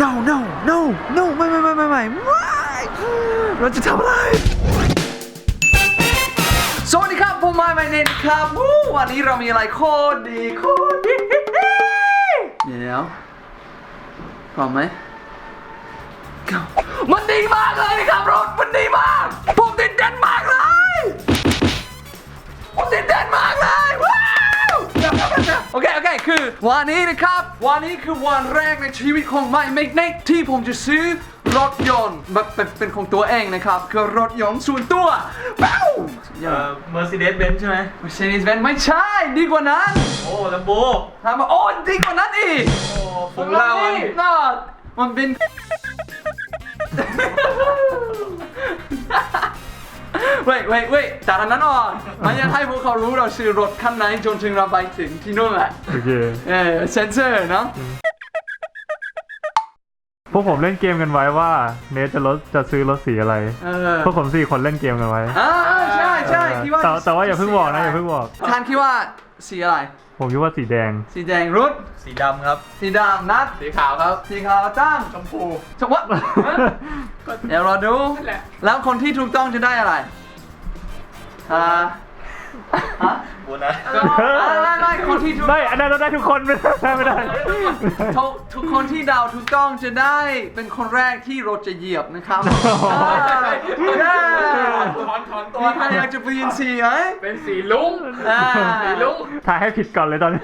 no no no no ไม่ไม่ไม่ไม่ไม่ไม่เราจะทำอะไร สวัสดีครับ ผมไมค์ไมเนนครับวันนี้เรามีอะไรโคตรดีโคตรดีเดี๋ยวพร้อมไหมมันดีมากเลยครับรถมันดีมาก ผมตื่นเต้นมากเลย ผมตื่นเต้นมากเลย อเคโอเคคือวันนี้นะครับ วันนี้คือวันแรกในชีวิตของไม่เมกเนกที่ผมจะซื้อรถยนต์แบบเป็นเป็นของตัวเองนะครับ คือรถยนต์ส่วนตัวว้าวสุดยเอ่อดอ Mercedes Benz ใช่ไหม Mercedes Benz ไม่ใช่ดีกว่านั้นโอ้ลัมโบถามว่าโอ้ดีกว่านั้นอีก โอ้ฟอร์มูล่าวันน่ามันเป็น เว้ยเว้ยเว้ยแต่อันนั้นออกมันยังให้พวกเขารู้เราซื้อรถคันไหนจนถึงเราไปถึงที่นู่นแหละ โอเค เออเซนเซอร์เนาะ พวกผมเล่นเกมกันไว้ว่า เนทจะรถจะซื้อรถสีอะไร เออพวกผมสี่คนเล่นเกมกันไว้อ่าใช่ใช่คิดว่าแต่แต่ว่าอย่าเพิ่งบอกนะอย่าเพิ่งบอกท่านคิดว่าสีอะไร ผมคิดว่าสีแดง สีแดงรุด สีดำครับ สีดำนัด สีขาวครับ สีขาวตั้งชมพูชมวะ เดี๋ยวเราดูแล้วคนที่ถูกต้องจะได้อะไรอ่า ฮะบูนะไม่ไม่คนที่ถูกได้อันนั้นเราได้ทุกคนไม่ได้ไม่ได้ ทุกทุกคนที่เดาถูกต้องจะได้เป็นคนแรกที่รถจะเหยียบนะครับเย้ถอนถอนตัวมีใครอยากจะเปลี่ยนสีไหมเป็นสีลุ้งอ่าสีลุ้งถ่ายให้ผิดก่อนเลยตอนนี้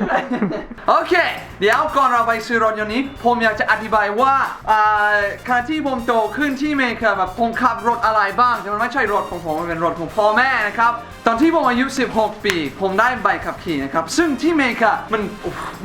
โอเค เดี๋ยวก่อนเราไปซื้อรถยนต์นี้ ผมอยากจะอธิบายว่าอ่าขณะที่ผมโตขึ้นที่อเมริกาแบบผมขับรถอะไรบ้างแต่มันไม่ใช่รถของผมมันเป็นรถของพ่อแม่นะครับ ตอนที่ผมอายุ 16 ปี ผมได้ใบขับขี่นะครับ ซึ่งที่อเมริกามัน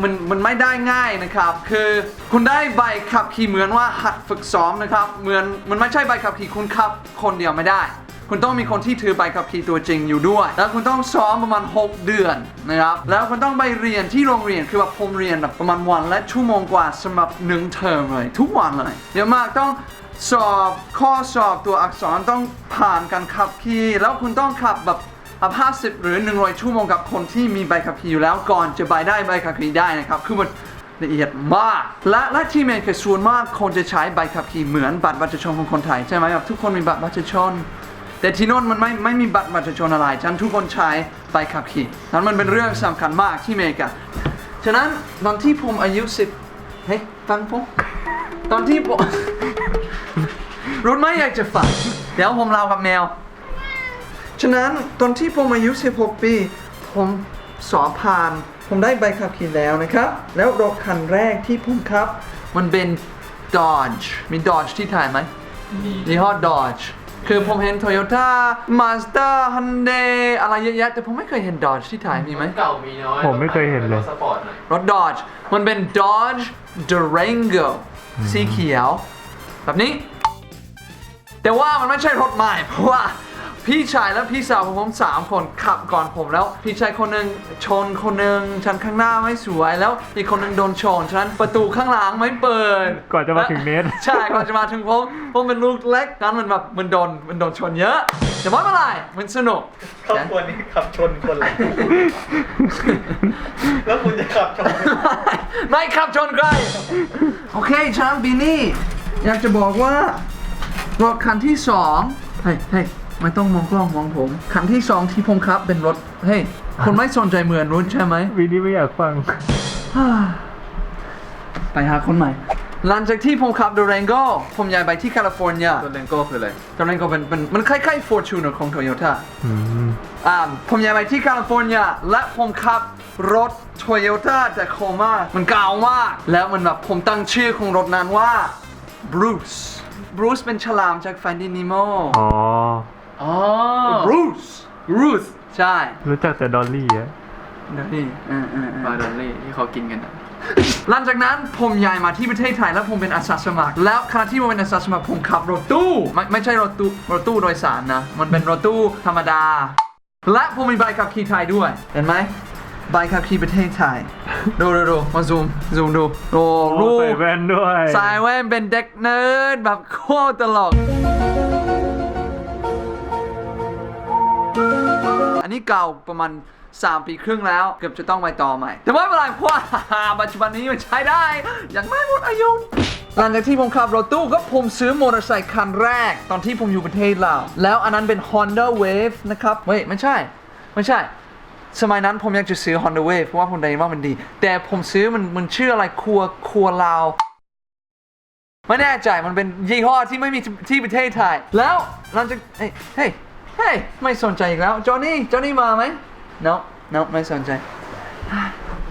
มันมันไม่ได้ง่ายนะครับ คือคุณได้ใบขับขี่เหมือนว่าหัดฝึกซ้อมนะครับ เหมือนมันไม่ใช่ใบขับขี่คุณขับ คนเดียวไม่ได้ คุณต้องมีคนที่ถือใบขับขี่ตัวจริงอยู่ด้วย แล้วคุณต้องซ้อมประมาณ 6 เดือนนะครับ แล้วคุณต้องไปเรียนที่โรงเรียน คือแบบผมเรียนแบบประมาณวันและชั่วโมงกว่าสำหรับหนึ่งเทอมเลย ทุกวันเลยเยอะมากต้องสอบข้อสอบตัวอักษรต้องผ่านการขับขี่ แล้วคุณต้องขับแบบ แบบ50 หรือ 100 ชั่วโมงกับคนที่มีใบขับขี่อยู่แล้วก่อนจะใบได้ใบขับขี่ได้นะครับ คือมันละเอียดมาก และและที่เมกาส่วนมากคนจะใช้ใบขับขี่เหมือนบัตรประชาชนของคนไทยใช่ไหมครับทุกคนมีบัตรประชาชน แต่ที่โน่นมันไม่ไม่มีบัตรประชาชนอะไรฉันทุกคนใช้ใบขับขี่นั้นมันเป็นเรื่องสำคัญมากที่เมริกาฉะนั้นตอนที่ผมอายุสิบเฮ้ยฟังผมตอนที่ผมรุ่นไม่อยากจะฟังเดี๋ยวผมเล่ากับแมว ฉะนั้นตอนที่ผมอายุ 16 ปี ผมสอบผ่าน ผมได้ใบขับขี่แล้วนะครับ แล้วรถคันแรกที่ผมขับ มันเป็น Dodge มี Dodge ที่ไทยไหมยี่ห้อ Dodge คือผมเห็น Toyota Mazda Hyundai อะไรเยอะแยะ แต่ผมไม่เคยเห็น Dodge ที่ไทยมีไหม เก่ามีน้อยผมไม่เคยเห็นเลยรถสปอร์ตหน่อยรถ Dodge มันเป็น Dodge Durango สีเขียว แบบนี้ แต่ว่ามันไม่ใช่รถใหม่เพราะว่า พี่ชายและพี่สาวของผมสามคนขับก่อนผมแล้ว พี่ชายคนหนึ่งชนคนหนึ่งชั้นข้างหน้าไม่สวยแล้วอีกคนหนึ่งโดนชนฉะนั้นประตูข้างหลังไม่เปิดก่อนจะมาถึงเนท ใช่ก่อนจะมาถึงผมผมเป็นลูกเล็กนั้นมันแบบมันโดนมันโดนชนเยอะแต่ไม่เป็นไรมันสนุก ครอบครัวนี้ขับชนคนเลยแล้วคุณจะขับชน ไม่ขับชนใครโอเคฉะนันบีนี่ อยากจะบอกว่ารถคันที่สองเฮ้ยเฮ้ย ไม่ต้องมองกล้องมองผมคันที่สองที่ผมขับเป็นรถเฮ้ยคนไม่สนใจเหมือนรุ่นใช่ไหม วีนี้ไม่อยากฟัง ไปหาคนใหม่ หลังจากที่ผมขับ Durango ผมย้ายไปที่แคลิฟอร์เนียตัวเลนโก้คืออะไร Durango เป็นเป็นมันคล้ายๆ Fortuner ของ Toyota อืมอ่าผมย้ายไปที่แคลิฟอร์เนียและผมขับรถ Toyota Tacoma มันเก่ามาก แล้วมันแบบผมตั้งชื่อของรถนั้นว่า Bruce Bruce เป็นฉลามจาก Finding Nemo อ๋อ อ๋อ Bruce Ruth ใช่รู้จักแต่ดอลลี่อะเดี๋ยวนี่เออเออเออปลาดอลลี่ที่เขากินกันอะหลังจากนั้นผมย้ายมาที่ประเทศไทยแล้วผมเป็นอาสาสมัคร แล้วขณะที่ผมเป็นอาสาสมัครผมขับรถตู้ไม่ไม่ใช่รถตู้รถตู้โดยสารนะ มันเป็นรถตู้ธรรมดา และผมมีใบขับขี่ไทยด้วย เห็นไหมใบขับขี่ประเทศไทย ดูดูดูมาซูมซูมดูโอ้รูใส่ปแว่นด้วย สายแว่นเป็นเด็กเนิร์ดแบบโคตรตลก อันนี้เก่าประมาณ 3 ปีครึ่งแล้ว เกือบจะต้องไปต่อใหม่ แต่ไม่เป็นไรเพราะว่าปัจจุบันนี้มันใช้ได้ อยังไม่หมดอายุหลังจากที่ผมขับรถตู้ก็ผมซื้อมอเตอร์ไซค์คันแรก ตอนที่ผมอยู่ประเทศลาวแล้วอันนั้นเป็น Honda Wave นะครับเฮ้ยไม่ใช่ ไม่ใช่ สมัยนั้นผมอยากจะซื้อ Honda Wave เพราะว่าผมได้ยินว่ามันดี แต่ผมซื้อมันมันชื่ออะไรครัวครัวลาวไม่แน่ใจมันเป็นยี่ห้อที่ไม่มีที่ประเทศไทย แล้วหลังจากเฮ้ย เฮ้ยไม่สนใจอีกแล้วจอห์นนี่จอห์นนี่มาไหม no no ไม่สนใจ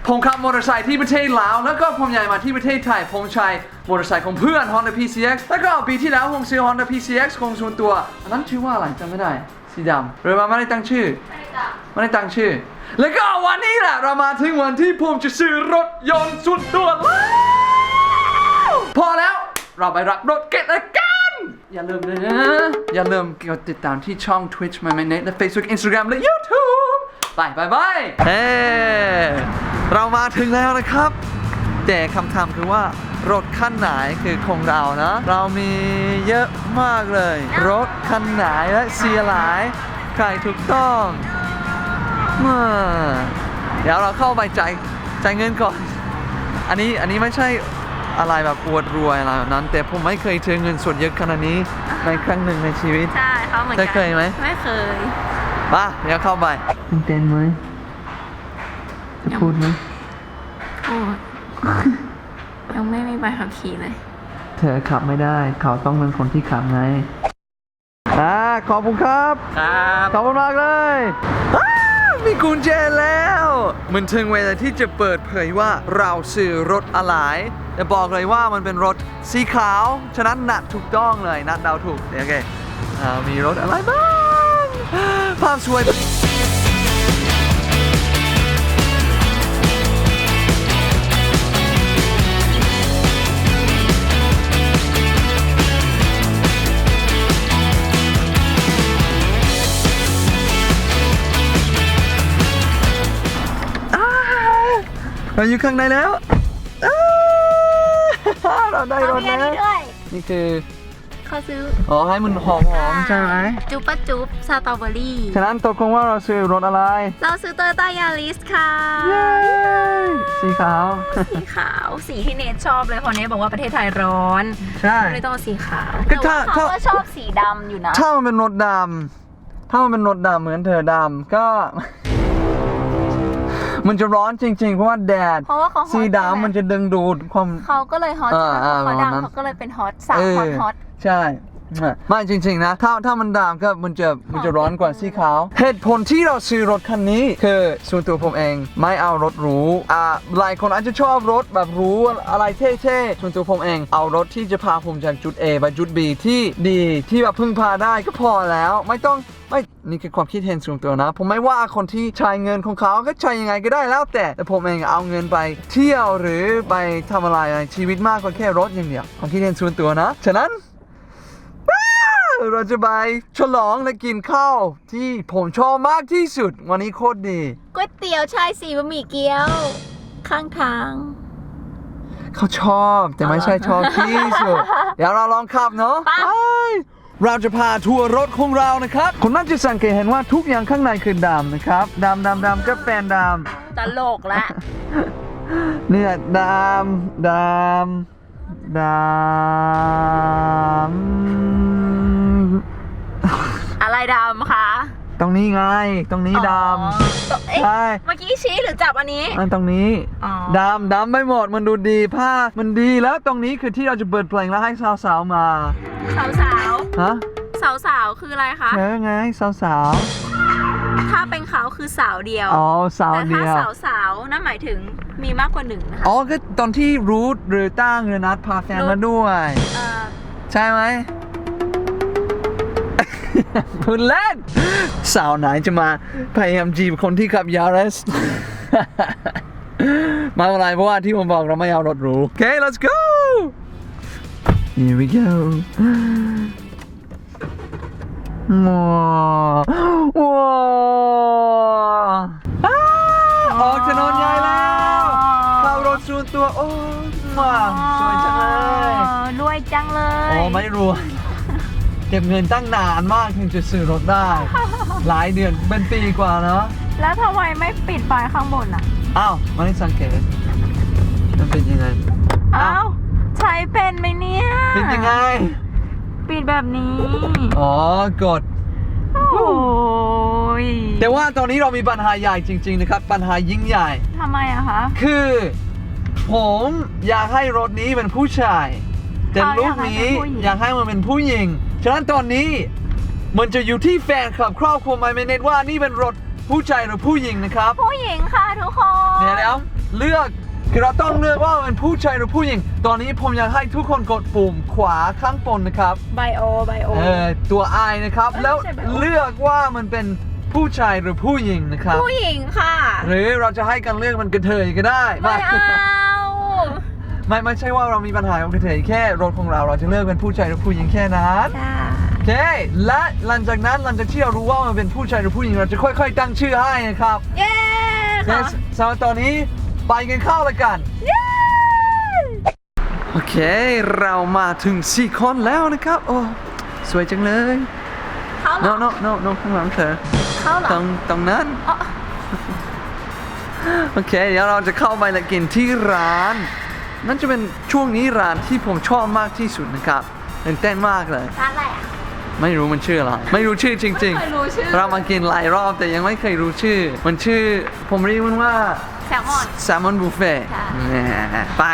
ผมขับมอเตอร์ไซค์ที่ประเทศลาว แล้วก็ผมย้ายมาที่ประเทศไทย ผมใช้มอเตอร์ไซค์ของเพื่อน Honda PCX แล้วก็ปีที่แล้วผมซื้อ Honda PCX ของส่วนตัว อันนั้นชื่อว่าอะไรจำไม่ได้ สีดำหรือว่าไม่ได้ตั้งชื่อ ไม่ได้ตั้งชื่อ แล้วก็วันนี้แหละเรามาถึงวันที่ผมจะซื้อรถยนต์ส่วนตัวแล้ว พอแล้วเราไปรับรถเก็ตกัน อย่าลืมเลยนะ อย่าลืมกดติดตามที่ช่อง Twitch มา m เน็ตและ Facebook Instagram และ YouTube ไปไปไปเฮ้เรามาถึงแล้วนะครับ แต่คำถามคือว่ารถคันไหนคือของเรานะ เรามีเยอะมากเลย รถคันไหนและเสียหลาย ใครถูกต้องมาเดี๋ยวเราเข้าไปจ่ายจ่ายเงินก่อน อันนี้อันนี้ไม่ใช่ อะไรแบบอวดรวยอะไรแบบนั้น แต่ผมไม่เคยเจอเงินสดเยอะขนาดนี้ในครั้งหนึ่งในชีวิต ใช่เขาเหมือนกัได้เคยไหม ไม่เคยมาเดี๋ยวเข้าไปตื่นเต้นไหมจะพูดไหมโอ้ยังไม่มีใบขับขี่เลย เธอขับไม่ได้ เขาต้องเป็นคนที่ขับไงอ่าขอบคุณครับ ครับ ขอบคุณมากเลยอ้า มีกุญแจแล้ว มันถึงเวลาที่จะเปิดเผยว่าเราซื้อรถอะไรแต่บอกเลยว่ามันเป็นรถสีขาว ฉะนั้นนัดถูกต้องเลยนัดเดาถูกเดี๋ยวโอเคมีรถอะไรบ้าง ภาพสวย เราอยู่ข้างในแล้วอ่าเราได้รถแล้วนี่คือ เขาซื้ออ๋อ ให้มันหอมๆใช่ไหมจุ๊บปะจุ๊บสตรอเบอรี่ ฉะนั้นตกลงว่าเราซื้อรถอะไร เราซื้อโตโยต้ายาริสค่ะ เย้ สีขาว สีขาวสีที่เนทชอบเลยเพราะเนทบอกว่าประเทศไทยร้อนใช่ ก็เลยต้องเอาสีขาวก็แต่ว่าถ้าเขาก็ถ้า ชอบสีดำอยู่นะ ถ้ามันเป็นรถดำถ้ามันเป็นรถดำเหมือนเธอดำก็ มันจะร้อนจริง ๆ เพราะว่าแดด เพราะว่าเขาฮอตสีใช่ไหมดำมันจะดึงดูดความ เขาก็เลยฮอตอ่าอ่าเขาประมาณนั้นดำเขาก็เลยเป็นฮอตสาวฮอตฮอต ใช่ไม่จริง ๆ นะ ถ้าถ้ามันดำก็มันจะมันจะร้อนกว่าสีขาว เหตุผลที่เราซื้อรถคันนี้ คือส่วนตัวผมเองไม่เอารถหรูอ่าหลายคนอาจจะชอบรถแบบหรูอะไรเท่ๆส่วนตัวผมเองเอารถที่จะพาผมจากจุด A ไปจุด B ที่ดีที่แบบพึ่งพาได้ก็พอแล้ว ไม่ต้อง ไม่นี่คือความคิดเห็นส่วนตัวนะ ผมไม่ว่าคนที่ใช้เงินของเขาก็ใช้ยังไงก็ได้แล้วแต่ แต่ผมเองเอาเงินไปเที่ยวหรือไปทำอะไรในชีวิตมากกว่าแค่รถอย่างเดียวความคิดเห็นส่วนตัวนะ ฉะนั้นเราจะไปฉลองและกินข้าวที่ผมชอบมากที่สุด วันนี้โคตรดีก๋วยเตี๋ยวชายสีบะหมี่เกี๊ยว ข้างทาง เขาชอบแต่ไม่ใช่ชอบที่สุด เดี๋ยวเราลองขับเนาะไปไป เราจะพาทัวร์รถของเรานะครับคุณน่าจะสังเกตเห็นว่าทุกอย่างข้างในคือดำนะครับดำดำดำก็เป็นดตลกละำเนี่ยดำดำดำ อะไรดำคะ ตรงนี้ไง ตรงนี้ดอ๋อำเอ๊ะใช่เมื่อกี้ชี้หรือจับอันนี้ อันตรงนี้อ๋อ ดำดำไม่หมดมันดูดีผ้ามันดีแล้วตรงนี้คือที่เราจะเปิดเพลงแล้วให้สาวๆมาสาวสาวฮะสาวสาวๆคืออะไรคะ เธอไงสาวถ้าเป็นเขาคือสาวเดียว ๆอ๋อสาวแต่เดีถ้ายว สาวสาวๆนั่นหมายถึงมีมากกว่าหนึ่งนะคะ อ๋อก็ตอนที่รูทหรือตั้งหรือนัดพาแฟนมาด้วย เอ่อใช่ไหม พูดเล่น สาวไหนจะมาพยายามจีบคนที่ขับยาริสไมาอะไรเพราะว่าที่ผมบอกเราไม่เอารถหรูโอเค let's go here we go ว้าวว้าวอ้าวออกถนนใหญ่แล้วเข้ารถส่วนตัว โอ้ว้าวสวยจังเลยอ๋อรวยจังเลยอ๋อไม่รวย เก็บเงินตั้งนานมากถึงจะซื้อรถได้ หลายเดือนเป็นปีกว่าเนาะแล้วทำไมไม่ปิดไฟข้างบนอะ อ้าวไมาได้สังเกตมันเป็นยังไงอ้าวใช้เป็นไหมเนี่ย เป็นยังไง ปิดแบบนี้ อ๋อกดโอ้ยแต่ว่าตอนนี้เรามีปัญหาใหญ่จริง ๆ นะครับ ปัญหายิ่งใหญ่ทำไมอะคะ คือ ผมอยากให้รถนี้เป็นผู้ชายแต่เอารูปนี้อยากให้เป็นผู้หญิงอยากให้มันเป็นผู้หญิง ฉะนั้นตอนนี้มันจะอยู่ที่แฟนคลับครอบครัวไมเมเนตว่านี่เป็นรถผู้ชายหรือผู้หญิงนะครับผู้หญิงค่ะทุกคนเดี๋ยวแล้วเลือกคือเราต้องเลือกว่ามันผู้ชายหรือผู้หญิง ตอนนี้ผมอยากให้ทุกคนกดปุ่มขวาข้างบนนะครับไบโอไบโอเออตัว I นะครับเอ้ยแล้วไม่ใช่แบบเลือกว่ามันเป็นผู้ชายหรือผู้หญิงนะครับ ผู้หญิงค่ะ หรือเราจะให้กันเลือกมันกระเทยก็ได้ไม่เอา ไม่ไม่ใช่ว่าเรามีปัญหากับกระเทยแค่รถของเราเราจะเลือกเป็นผู้ชายหรือผู้หญิงแค่นั้นค่ะ โอเคและหลังจากนั้นหลังจากที่เรารู้ว่ามันเป็นผู้ชายหรือผู้หญิงเราจะค่อย ๆ ตั้งชื่อให้นะครับเย้และค่ะสำหรับตอนนี้ไปกันเข้าเลยกัน เย้ โอเค เรามาถึงสี่คนแล้วนะครับ โอ้ สวยจังเลยเข้าเหร no อ no no no ข้างหลังเธอเข้าเหรอตรงตรงนั้น อ๋อ โอเค เดี๋ยวเราจะเข้าไปและกินที่ร้าน นั่นจะเป็นช่วงนี้ร้านที่ผมชอบมากที่สุดนะครับตื่นเต้นมากเลย ร้านอะไรอะ ไม่รู้มันชื่ออะไรไม่รู้ชื่อจริง ไม่เคยรู้ชื่อเรามากินหลายรอบแต่ยังไม่เคยรู้ชื่อ มันชื่อ ผมเรียกมันว่า แซลมอน แซลมอนบุฟเฟ่ค่ะ ไป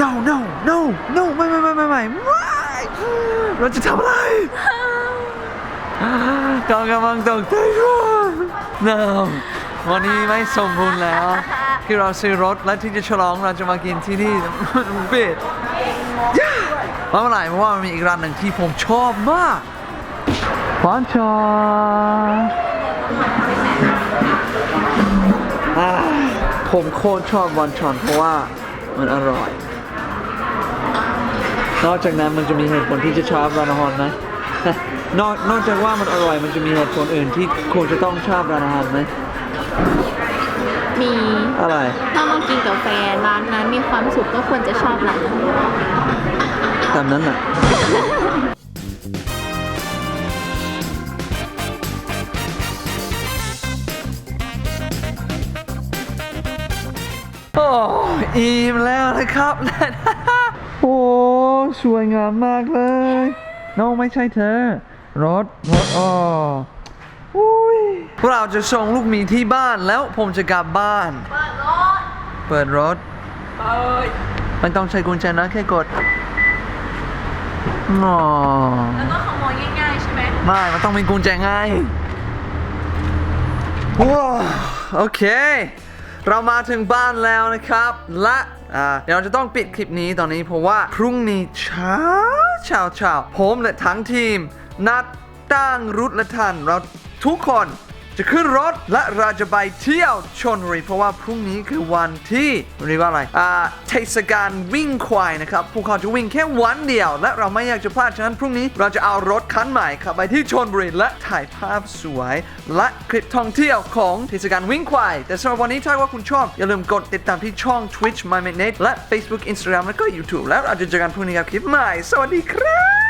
no no no no ไม่ไม่ไม่ไม่ไม่ไม่เราจะทำอะไรกำลังตกใจด้วย no วันนี้ไม่สมบูรณ์แล้ว คือเราซื้อรถและที่จะฉลองเราจะมากินที่นี่ เบุฟเฟ่เพราะอะไรเพราะว่ามันมีอีกร้านหนึ่งที่ผมชอบมากฟอนชอนอ่าผมโคตรชอบบอนชอนเพราะว่ามันอร่อย นอกจากนั้นมันจะมีเหตุผลที่จะชอบร้านอาหารไหมนอกนอกจากว่ามันอร่อยมันจะมีเหตุผลอื่นที่ควรจะต้องชอบร้านอาหารไหม มีอะไรถ้ามากินกาแฟร้านนั้นมีความสุขก็ควรจะชอบร้านนั้นตามนั้นแหละโอ้อิ่มแล้วนะครับ โอ้สวยงามมากเลย น้องไม่ใช่เธอ รถ รถอ๋อ อุ้ยพวกเราจะส่งลูกหมีที่บ้านแล้วผมจะกลับบ้าน เปิดรถเปิดรถไม่ต้องใช้กุญแจนะแค่กดอ๋อแล้วก็ขโมยง่ายๆใช่ไหมไม่ มันต้องมีกุญแจไงว้าวโอเค เรามาถึงบ้านแล้วนะครับ และอ่าเดี๋ยวเราจะต้องปิดคลิปนี้ตอนนี้เพราะว่าพรุ่งนี้เช้าเช้าเช้าผมและทั้งทีม นัดตั้งรุทและทันเรา ทุกคนจะขึ้นรถและเราจะไปเที่ยวชนบุรีเพราะว่าพรุ่งนี้คือวันที่เรียกว่าอะไรอ่าเทศกาลวิ่งควายนะครับพวกเขาจะวิ่งแค่วันเดียว และเราไม่อยากจะพลาดฉะนั้นพรุ่งนี้เราจะเอารถคันใหม่ขับไปที่ชนบุรีและถ่ายภาพสวย และคลิปท่องเที่ยวของเทศกาลวิ่งควาย แต่สำหรับวันนี้ถ้าว่าคุณชอบ อย่าลืมกดติดตามที่ช่อง Twitch My m a g n e t และ Facebook Instagram และก็ YouTube แล้วเราจะเจอกันพรุ่งนี้กับคลิปใหม่ สวัสดีครับ